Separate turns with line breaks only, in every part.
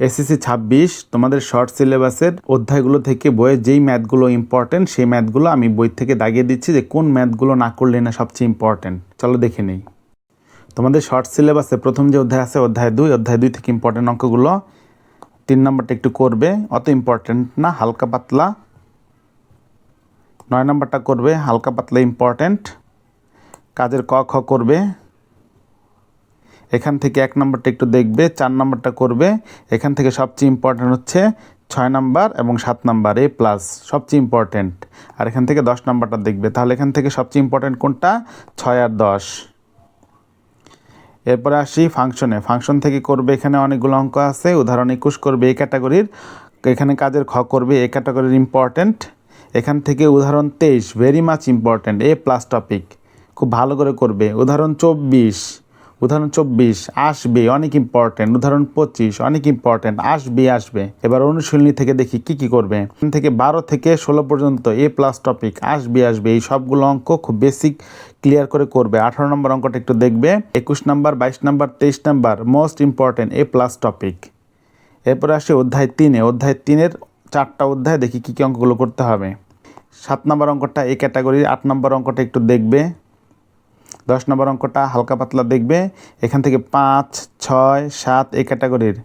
SSC ছাব্বিশ, তোমাদের short সিলেবাসের অধ্যায়গুলো থেকে বইয়ের যেই ম্যাথগুলো ইম্পর্টেন্ট সেই ম্যাথগুলো আমি বই থেকে দাগিয়ে দিচ্ছি যে কোন ম্যাথগুলো না করলে না সবচেয়ে ইম্পর্টেন্ট চলো দেখে নেই। তোমাদের শর্ট সিলেবাসে প্রথম যে অধ্যায় আছে, অধ্যায় দুই অধ্যায় দুই থেকে ইম্পর্টেন্ট অঙ্কগুলো, তিন নম্বরটা একটু করবে, অত ইম্পর্টেন্ট না, হালকা পাতলা। নয় নম্বরটা করবে, হালকা পাতলা ইম্পর্টেন্ট কাজের ক, খ করবে। এখান থেকে এক নম্বরটা একটু দেখবে, চার নম্বরটা করবে। এখান থেকে সবচেয়ে ইম্পর্টেন্ট হচ্ছে ছয় নাম্বার এবং সাত নাম্বার, এ প্লাস সবচেয়ে ইম্পর্টেন্ট আর এখান থেকে দশ নাম্বারটা দেখবে। তাহলে এখান থেকে সবচেয়ে ইম্পর্টেন্ট কোনটা? ছয় আর দশ। এরপরে আসি ফাংশনে ফাংশন থেকে করবে এখানে অনেকগুলো অঙ্ক আছে। উদাহরণ একুশ করবে এই ক্যাটাগরির এখানে কাজের খ করবে এই ক্যাটাগরির ইম্পর্টেন্ট এখান থেকে উদাহরণ তেইশ very much important A plus topic খুব ভালো করে করবে। উদাহরণ চব্বিশ। উদাহরণ চব্বিশ, আসবে, অনেক ইম্পর্টেন্ট উদাহরণ পঁচিশ, অনেক ইম্পর্টেন্ট আসবে আসবে। এবার অনুশীলনী থেকে দেখি কি কি করবে। থেকে বারো থেকে ষোলো পর্যন্ত এ প্লাস টপিক আসবে আসবে। এই সবগুলো অঙ্ক খুব বেসিক ক্লিয়ার করে করবে। আঠারো নম্বর অঙ্কটা একটু দেখবে। একুশ নাম্বার, বাইশ নাম্বার, তেইশ number most important A plus topic এরপরে আসে অধ্যায় তিনে। অধ্যায় তিনের চারটা অধ্যায় দেখি কী কী অঙ্কগুলো করতে হবে। সাত নম্বর অঙ্কটা এই ক্যাটাগরির আট নম্বর অঙ্কটা একটু দেখবে। দশ নম্বর অঙ্কটা হালকা পাতলা দেখবে। এখান থেকে পাঁচ, ছয়, সাত এই ক্যাটাগরির।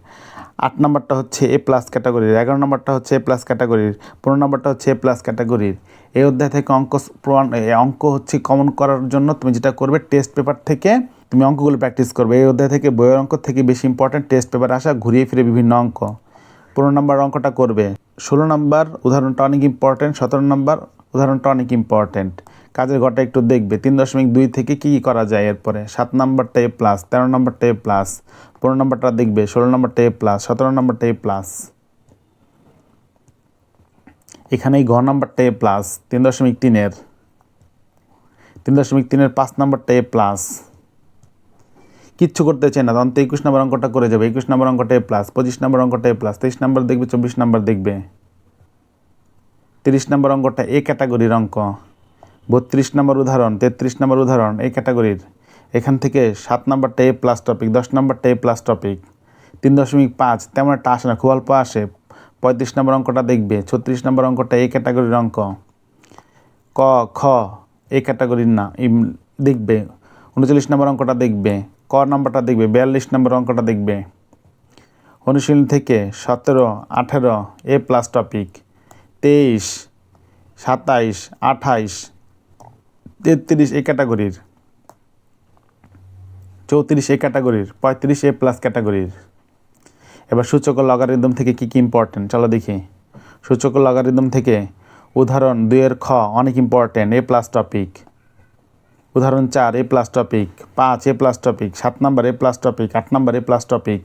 আট নম্বরটা হচ্ছে এ প্লাস ক্যাটাগরির। এগারো নম্বরটা হচ্ছে এ প্লাস ক্যাটাগরির। পনেরো নম্বরটা হচ্ছে এ প্লাস ক্যাটাগরির। এই অধ্যায় থেকে অঙ্ক অঙ্ক হচ্ছে কমন করার জন্য তুমি যেটা করবে টেস্ট পেপার থেকে তুমি অঙ্কগুলো প্র্যাকটিস করবে। এই অধ্যায় থেকে বইয়ের অঙ্ক থেকে বেশি ইম্পর্ট্যান্ট টেস্ট পেপার আসা, ঘুরিয়ে ফিরে বিভিন্ন অঙ্ক। পনেরো নম্বর অঙ্কটা করবে। ষোলো নম্বর উদাহরণটা অনেক ইম্পর্টেন্ট সতেরো নম্বর উদাহরণটা অনেক ইম্পর্টেন্ট কাজের ঘরটা একটু দেখবে। তিন দশমিক দুই থেকে কী করা যায় এরপরে? সাত নম্বরটা এ প্লাস, তেরো নম্বরটা এ প্লাস, পনেরো নম্বরটা দেখবে, ষোলো নম্বরটা এ প্লাস, সতেরো নম্বরটা এ প্লাস। এখানে এই ঘ নম্বরটা এ প্লাস, তিন দশমিক তিনের। তিন দশমিক তিনের পাঁচ নম্বরটা এ প্লাস। কিচ্ছু করতে চাই না, তখন তো একুশ নম্বর অঙ্কটা করে যাবে। একুশ নম্বর অঙ্কটা এ প্লাস, পঁচিশ নম্বর অঙ্কটা এ প্লাস, তেইশ নম্বর দেখবে, চব্বিশ নম্বর দেখবে। তিরিশ নম্বর অঙ্কটা এ ক্যাটাগরির অঙ্ক। বত্রিশ নম্বর উদাহরণ, তেত্রিশ নম্বর উদাহরণ, এই ক্যাটাগরির। এখান থেকে সাত নম্বরটা এ প্লাস টপিক দশ নম্বরটা এ প্লাস টপিক তিন দশমিক পাঁচ, তেমন একটা আসে না, খুব অল্প আসে। পঁয়ত্রিশ নম্বর অঙ্কটা দেখবে, ছত্রিশ নম্বর অঙ্কটা এই ক্যাটাগরির অঙ্ক। ক, খ এই ক্যাটাগরির না দেখবে, উনচল্লিশ নম্বর অঙ্কটা দেখবে, ক নম্বরটা দেখবে, বিয়াল্লিশ নম্বর অঙ্কটা দেখবে। অনুশীলন থেকে সতেরো, আঠেরো এ প্লাস টপিক তেইশ, সাতাইশ, আঠাইশ তেত্রিশ এ ক্যাটাগরির। চৌত্রিশ এ ক্যাটাগরির, পঁয়ত্রিশ এ প্লাস ক্যাটাগরির। এবার সূচক লগারিদম থেকে কী কী ইম্পর্টেন্ট চলো দেখি। সূচক লগারিদম থেকে উদাহরণ দুইয়ের খ, অনেক ইম্পর্টেন্ট এ প্লাস টপিক উদাহরণ চার, এ প্লাস টপিক পাঁচ, এ প্লাস টপিক সাত নাম্বার এ প্লাস টপিক আট number A plus topic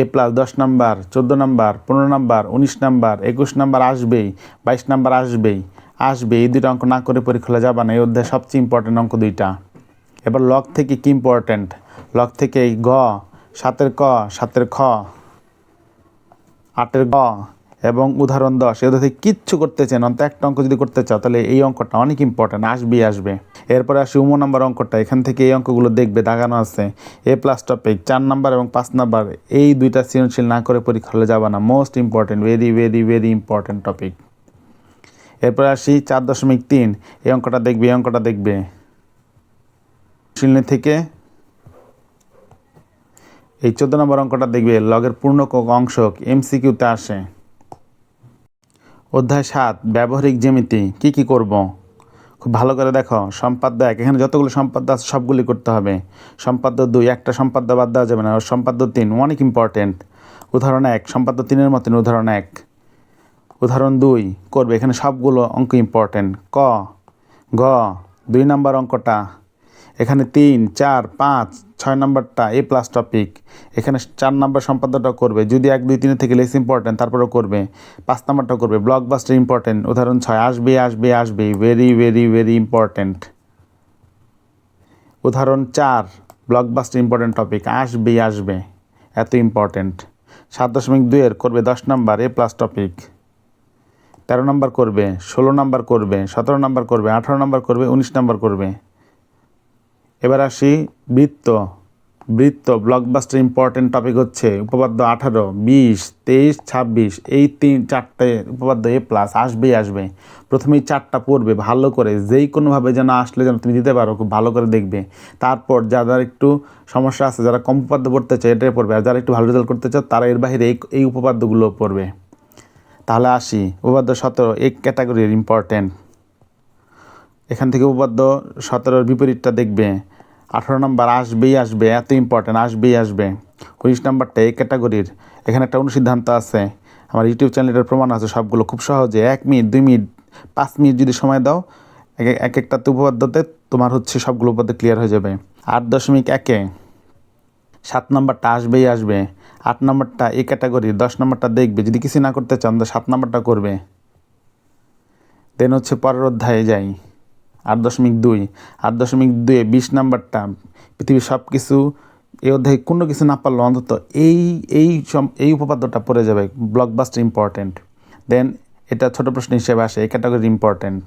A plus দশ নাম্বার চোদ্দ নাম্বার পনেরো নাম্বার উনিশ নাম্বার একুশ নাম্বার আসবেই, বাইশ নাম্বার আসবেই। আসবে, এই দুটো অঙ্ক না করে পরীক্ষা যাবে না। এই অধ্যায় সবচেয়ে ইম্পর্টেন্ট অঙ্ক দুইটা। এবার লক থেকে কি ইম্পর্টেন্ট লক থেকে এই গ, সাতের ক, সাতের খ, আটের গ এবং উদাহরণ দশ। এদের থেকে কিচ্ছু করতে চান অন্ত একটা অঙ্ক যদি করতে চাও, তাহলে এই অঙ্কটা অনেক ইম্পর্টেন্ট আসবেই, আসবে। এরপরে আসি উম নাম্বার অঙ্কটা। এখান থেকে এই অঙ্কগুলো দেখবে, দাগানো আছে। এ প্লাস টপিক চার নাম্বার এবং পাঁচ নাম্বার, এই দুইটা সৃজনশীল না করে পরীক্ষা হলে যাবে না। Most important very very very important topic এরপরে আসি চার দশমিক তিন। এই অঙ্কটা দেখবে, এই অঙ্কটা দেখবে। শিলনি থেকে এই চোদ্দ নম্বর অঙ্কটা দেখবে, লগের পূর্ণ অংশ এমসিকিউতে আসে। অধ্যায় সাত, ব্যবহারিক জ্যামিতি, কি কি করব? খুব ভালো করে দেখো, সম্পাদ্য এক। এখানে যতগুলো সম্পাদ্য আছে, সবগুলি করতে হবে। সম্পাদ্য দুই, একটা সম্পাদ্য বাদ দেওয়া যাবে না। সম্পাদ্য তিন, অনেক ইম্পর্টেন্ট উদাহরণ এক, সম্পাদ্য তিনের মতন উদাহরণ এক। উদাহরণ দুই, করবে। এখানে সবগুলো অঙ্ক ইম্পর্টেন্ট ক, গ, দুই নাম্বার অঙ্কটা। এখানে তিন, চার, পাঁচ, ছয় নম্বরটা এ প্লাস টপিক এখানে চার নাম্বার সম্পাদ্যটা করবে। যদি এক, দুই, তিনের থেকে লেস ইম্পর্টেন্ট তারপরেও করবে। পাঁচ নাম্বারটা করবে। ব্লকবাস্টার ইম্পর্টেন্ট উদাহরণ ছয়, আসবে আসবে আসবে। ভেরি ভেরি ভেরি ইম্পর্টেন্ট উদাহরণ চার ব্লকবাস্টার ইম্পর্টেন্ট টপিক আসবে আসবে। এত ইম্পর্টেন্ট সাত দশমিক দুইয়ের করবে দশ নাম্বার এ প্লাস টপিক তেরো নাম্বার করবে, ষোলো নাম্বার করবে, সতেরো নাম্বার করবে, আঠারো নাম্বার করবে, উনিশ নাম্বার করবে। এবার আসি বৃত্ত। বৃত্ত ব্লকবাস্টার ইম্পর্টেন্ট টপিক হচ্ছে উপপাদ্য আঠারো, বিশ, তেইশ, ছাব্বিশ, এই তিন, চারটে উপপাদ্য এ প্লাস আসবেই আসবে। প্রথমেই চারটা পড়বে, ভালো করে, যেই কোনোভাবে যেন আসলে যেন তুমি দিতে পারো, খুব ভালো করে দেখবে। তারপর যাদের একটু সমস্যা আছে, যারা কম উপপাদ্য পড়তে চায়, এটাই পড়বে। আর যারা একটু ভালো রেজাল্ট করতে চাও, তারা এর বাইরে এই এই উপপাদ্যগুলো পড়বে। তাহলে আসি। উপপাদ্য সতেরো, এই ক্যাটাগরির ইম্পর্টেন্ট এখান থেকে উপপাদ্য সতেরোর বিপরীতটা দেখবে। আঠারো নম্বর আসবেই আসবে, এত ইম্পর্টেন্ট আসবেই আসবে। উনিশ নম্বরটা এই ক্যাটাগরির। এখানে একটা অনুসিদ্ধান্ত আছে। আমার ইউটিউব চ্যানেলের প্রমাণ আছে সবগুলো খুব সহজে। এক মিনিট, দুই মিনিট, পাঁচ মিনিট যদি সময় দাও, এক এক একটা উপপাদ্যতে তোমার হচ্ছে সবগুলো উপপাদ্য ক্লিয়ার হয়ে যাবে। আট দশমিক একে সাত নম্বরটা আসবেই আসবে। আট নম্বরটা এই ক্যাটাগরি, দশ নম্বরটা দেখবে। যদি কিছু না করতে চান তো সাত নম্বরটা করবে। দেন হচ্ছে পরের অধ্যায়ে যাই। আট দশমিক দুই। আট দশমিক দুয়ে বিশ নাম্বারটা। পৃথিবীর সব কিছু এই অধ্যায়ে কোনো কিছু না পারল অন্তত এই এই এই উপপাদ্যটা পড়ে যাবে। ব্লকবাস্টার ইম্পর্টেন্ট দেন এটা ছোট প্রশ্ন হিসেবে আসে, এই ক্যাটাগরি ইম্পর্টেন্ট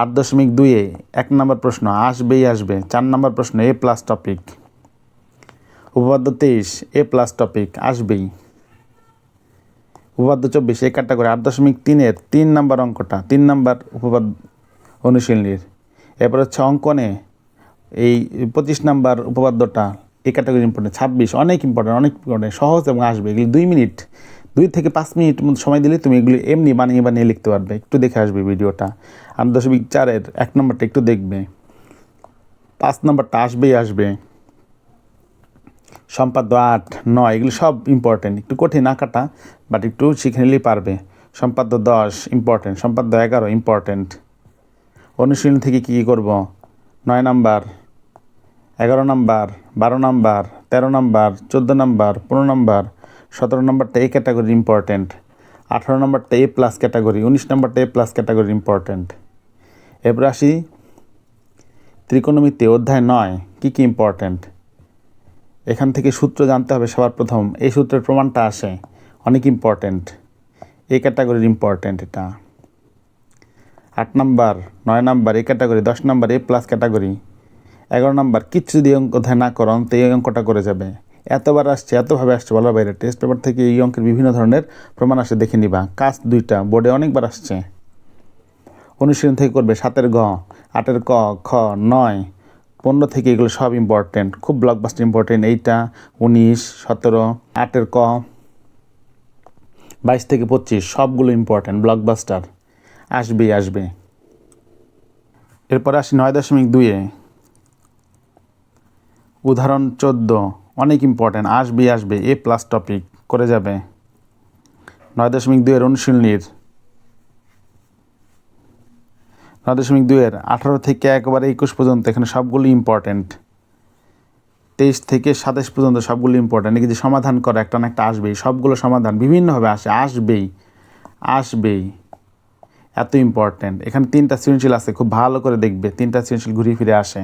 আট দশমিক দুইয়ে এক নম্বর প্রশ্ন আসবেই আসবে। চার নম্বর প্রশ্ন এ প্লাস টপিক উপপাদ্য তেইশ, এ প্লাস টপিক আসবেই। উপপাদ্য চব্বিশ এই ক্যাটাগরি আট দশমিক তিনের তিন নাম্বার অঙ্কটা, তিন নাম্বার উপপাদ্য অনুশীলনীর। এরপর হচ্ছে অঙ্কনে এই পঁচিশ নাম্বার উপপাদ্যটা এই ক্যাটাগরি ইম্পর্টেন্ট ছাব্বিশ, অনেক ইম্পর্টেন্ট অনেক ইম্পর্টেন্ট সহজ এবং আসবে, এগুলি দুই মিনিট, দুই থেকে পাঁচ মিনিট মতো সময় দিলে তুমি এগুলি এমনি বানিয়ে বানিয়ে লিখতে পারবে, একটু দেখে আসবে ভিডিওটা। আট দশমিক চারের এক নম্বরটা একটু দেখবে। পাঁচ নম্বরটা আসবেই, আসবে। সম্পাদ্য আট, নয়, এগুলো সব ইম্পর্টেন্ট একটু কঠিন আঁকাটা বাট একটু শিখে নিলেই পারবে। সম্পাদ্য দশ ইম্পর্টেন্ট সম্পাদ্য এগারো ইম্পর্টেন্ট অনুশীলন থেকে কী কী করব? নয় নাম্বার এগারো নাম্বার বারো নাম্বার তেরো নাম্বার চোদ্দ নাম্বার পনেরো নাম্বার সতেরো নাম্বারটা এ ক্যাটাগরি ইম্পর্টেন্ট আঠারো নাম্বারটা এ প্লাস ক্যাটাগরি উনিশ নাম্বারটা এ প্লাস ক্যাটাগরি ইম্পর্টেন্ট এরপর আসি, ত্রিকোণমিতি অধ্যায় নয়, কী কী ইম্পর্টেন্ট এখান থেকে সূত্র জানতে হবে সবার প্রথম, এই সূত্রের প্রমাণটা আসে। অনেক ইম্পর্টেন্ট এই ক্যাটাগরির ইম্পর্টেন্ট এটা। আট নাম্বার, নয় নাম্বার এই ক্যাটাগরি দশ নাম্বার, এ প্লাস ক্যাটাগরি এগারো নাম্বার, কিচ্ছু যদি অঙ্ক না করো তো এই অঙ্কটা করে যাবে। এতবার আসছে, এতভাবে আসছে বলার বাইরে। টেস্ট পেপার থেকে এই অঙ্কের বিভিন্ন ধরনের প্রমাণ আসে, দেখে নিবা। কাজ দুইটা বোর্ডে অনেকবার আসছে। অনুশীলন থেকে করবে সাতের গ, আটের ক, খ, নয়। পনেরো থেকে এগুলো সব ইম্পর্টেন্ট খুব ব্লকবাস্টার ইম্পর্টেন্ট এইটা উনিশ, সতেরো, আটের ক, বাইশ থেকে পঁচিশ, সবগুলো ইম্পর্টেন্ট ব্লকবাস্টার আসবেই আসবে। এরপর আসি নয় দশমিক দুইয়ে উদাহরণ চোদ্দ, অনেক ইম্পর্টেন্ট আসবেই আসবে, এ প্লাস টপিক করে যাবে। নয় দশমিক দুইয়ের অনুশীলনীর নয় দশমিক দুইয়ের আঠারো থেকে একবারে একুশ পর্যন্ত, এখানে সবগুলো ইম্পর্টেন্ট তেইশ থেকে সাতাশ পর্যন্ত সবগুলো ইম্পর্টেন্ট এগুলি সমাধান করে একটা না একটা আসবেই, সবগুলো সমাধান বিভিন্নভাবে আসে, আসবেই আসবেই। এত ইম্পর্টেন্ট এখানে তিনটা সৃজনশীল আছে, খুব ভালো করে দেখবে, তিনটা সৃজনশীল ঘুরিয়ে ফিরে আসে।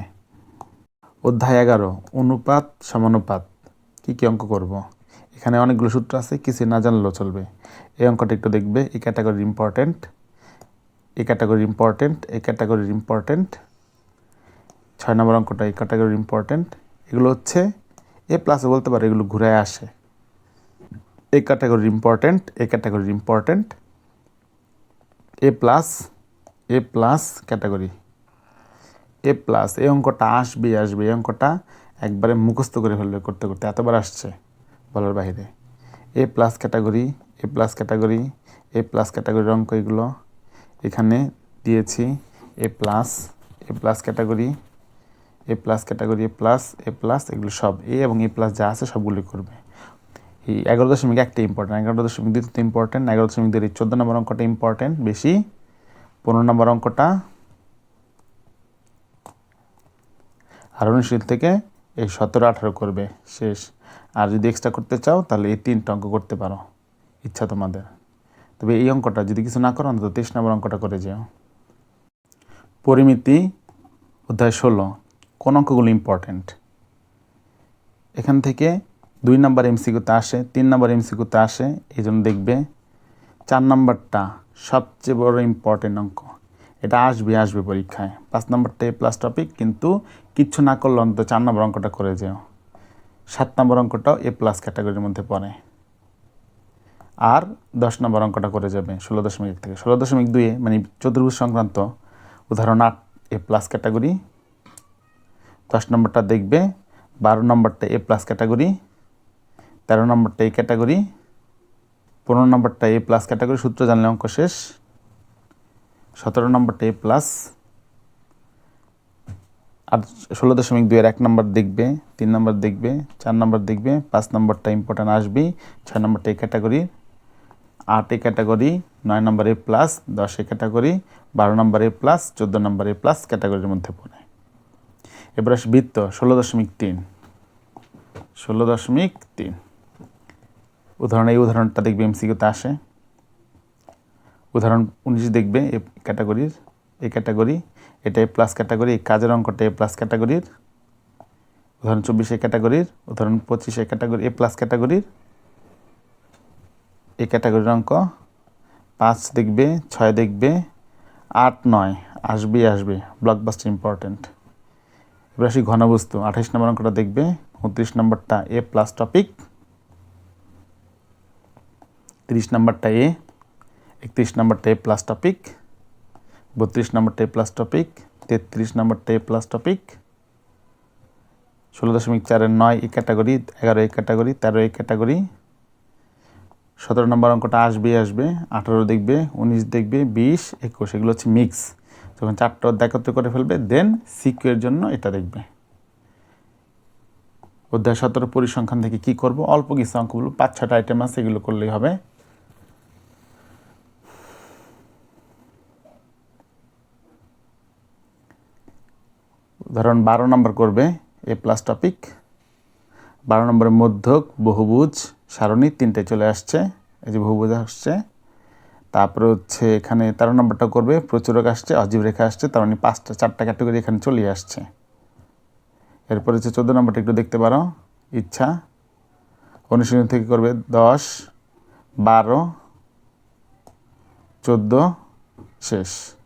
অধ্যায় এগারো, অনুপাত সমানুপাত কী কী অঙ্ক করব। এখানে অনেকগুলো সূত্র আছে কিছু না জানলেও চলবে। এই অঙ্কটা একটু দেখবে, এই ক্যাটাগরির ইম্পর্টেন্ট এই ক্যাটাগরি ইম্পর্টেন্ট এই ক্যাটাগরির ইম্পর্টেন্ট ছয় নম্বর অঙ্কটা এই ক্যাটাগরির ইম্পর্টেন্ট এগুলো হচ্ছে এ প্লাসে বলতে পারে, এগুলো ঘুরে আসে। এই ক্যাটাগরির ইম্পর্টেন্ট এই ক্যাটাগরির important A plus A plus category A plus এই অঙ্কটা আসবে আসবে এই অঙ্কটা একবারে মুখস্থ করে ফেলবে করতে করতে। এতবার আসছে বলার বাইরে। A plus category A plus category A plus ক্যাটাগরির অঙ্ক এগুলো। এখানে দিয়েছি A plus A plus category A plus category A plus A plus এগুলো সব এ এবং এ প্লাস যা আছে সবগুলি করবে। এই এগারো দশমিক একটা ইম্পর্টেন্ট এগারো দশমিক দুই তো ইম্পর্টেন্ট এগারো দশমিক দুই চোদ্দ নম্বর অঙ্কটা ইম্পর্টেন্ট বেশি পনেরো নম্বর অঙ্কটা আর অনুশীল থেকে এই সতেরো আঠারো করবে, শেষ। আর যদি এক্সট্রা করতে চাও, তাহলে এই তিনটা অঙ্ক করতে পারো, ইচ্ছা তোমাদের। তবে এই অঙ্কটা যদি কিছু না করো, অন্তত তেইশ নম্বর অঙ্কটা করে যাও। পরিমিতি, অধ্যায় ষোলো। কোন অঙ্কগুলো ইম্পর্টেন্ট এখান থেকে দুই নাম্বার এমসিকিউতে আসে, তিন নাম্বার এমসিকিউতে আসে, এই জন্য দেখবে চার নাম্বারটা সবচেয়ে বড় ইম্পর্টেন্ট অঙ্ক। এটা আসবে আসবে পরীক্ষায়। পাঁচ নাম্বারটা এ প্লাস টপিক কিন্তু কিচ্ছু না করলে অন্তত চার নম্বর অঙ্কটা করে যেও। সাত নম্বর অঙ্কটাও এ প্লাস ক্যাটাগরির মধ্যে পড়ে। আর দশ নম্বর অঙ্কটা করে যাবে ষোলো দশমিক এক থেকে। ষোলো দশমিক দুইয়ে মানে চতুর্ভুজ সংক্রান্ত উদাহরণ আট এ প্লাস ক্যাটাগরি দশ নম্বরটা দেখবে, বারো নম্বরটা এ প্লাস ক্যাটাগরি তেরো নম্বরটা এ ক্যাটাগরি পনেরো নম্বরটা এ প্লাস ক্যাটাগরি সূত্র জানলে অঙ্ক শেষ। সতেরো নম্বরটা এ প্লাস আর ষোলো দশমিক দুইয়ের এক নম্বর দেখবে, তিন নম্বর দেখবে, চার নম্বর দেখবে, পাঁচ নম্বরটা ইম্পর্টেন্ট আসবেই, ছয় নম্বরটা এ ক্যাটাগরি আট এ ক্যাটাগরি, নয় নম্বর প্লাস, দশ ক্যাটাগরি, বারো নম্বর প্লাস, চোদ্দ নম্বর প্লাস ক্যাটাগরির মধ্যে পড়ে। এবার আসে বৃত্ত, ষোলো দশমিক তিন। ষোলো দশমিক তিন। উদাহরণ, এই উদাহরণটা দেখবে এমসিকিউতে আসে। উদাহরণ উনিশ দেখবে এ ক্যাটাগরির, এ ক্যাটাগরি, এটা এ প্লাস ক্যাটাগরি কাজের অঙ্কটা এ প্লাস ক্যাটাগরির। উদাহরণ চব্বিশ ক্যাটাগরির, উদাহরণ পঁচিশ ক্যাটাগরি, এ প্লাস ক্যাটাগরির। এ ক্যাটাগরির অঙ্ক, পাঁচ দেখবে, ছয় দেখবে, আট, নয় আসবে আসবে ব্লকবাস্টার ইম্পর্টেন্ট এবার আসি ঘনবস্তু, আঠাইশ নম্বর অঙ্কটা দেখবে, উনত্রিশ নম্বরটা এ প্লাস টপিক তিরিশ নম্বরটা এ একত্রিশ নম্বরটা এ প্লাস টপিক বত্রিশ নম্বরটা এ প্লাস টপিক তেত্রিশ নম্বরটা এ প্লাস টপিক ষোলো দশমিক চারের নয় এ ক্যাটাগরি এগারো এ ক্যাটাগরি তেরো এ ক্যাটাগরি সতেরো নম্বর অঙ্কটা আসবে আসবে, আঠারো দেখবে, উনিশ দেখবে, বিশ, একুশ, এগুলো হচ্ছে মিক্স যখন চারটা অধ্যায় করে ফেলবে দেন সিকিউর জন্য এটা দেখবে। অধ্যায় সতেরো পরিসংখ্যান থেকে কি করব? অল্প কিছু অঙ্কগুলো, পাঁচ, ছটা আইটেম আছে, এগুলো করলেই হবে। ধরুন বারো নম্বর করবে, এ প্লাস টপিক বারো নম্বরের মধ্যক, বহুভুজ। সারণী তিনটে চলে আসছে, এই যে বহুভুজ আসছে। তারপরে হচ্ছে এখানে তেরো নম্বরটা করবে, প্রচুরক আসছে, অজীব রেখা আসছে, তার মানে পাঁচটা, চারটা ক্যাটাগরি এখানে চলে আসছে। এরপর হচ্ছে চোদ্দ নম্বরটা একটু দেখতে পারো, ইচ্ছা। অনুশীলন থেকে করবে দশ, বারো, চোদ্দ, শেষ।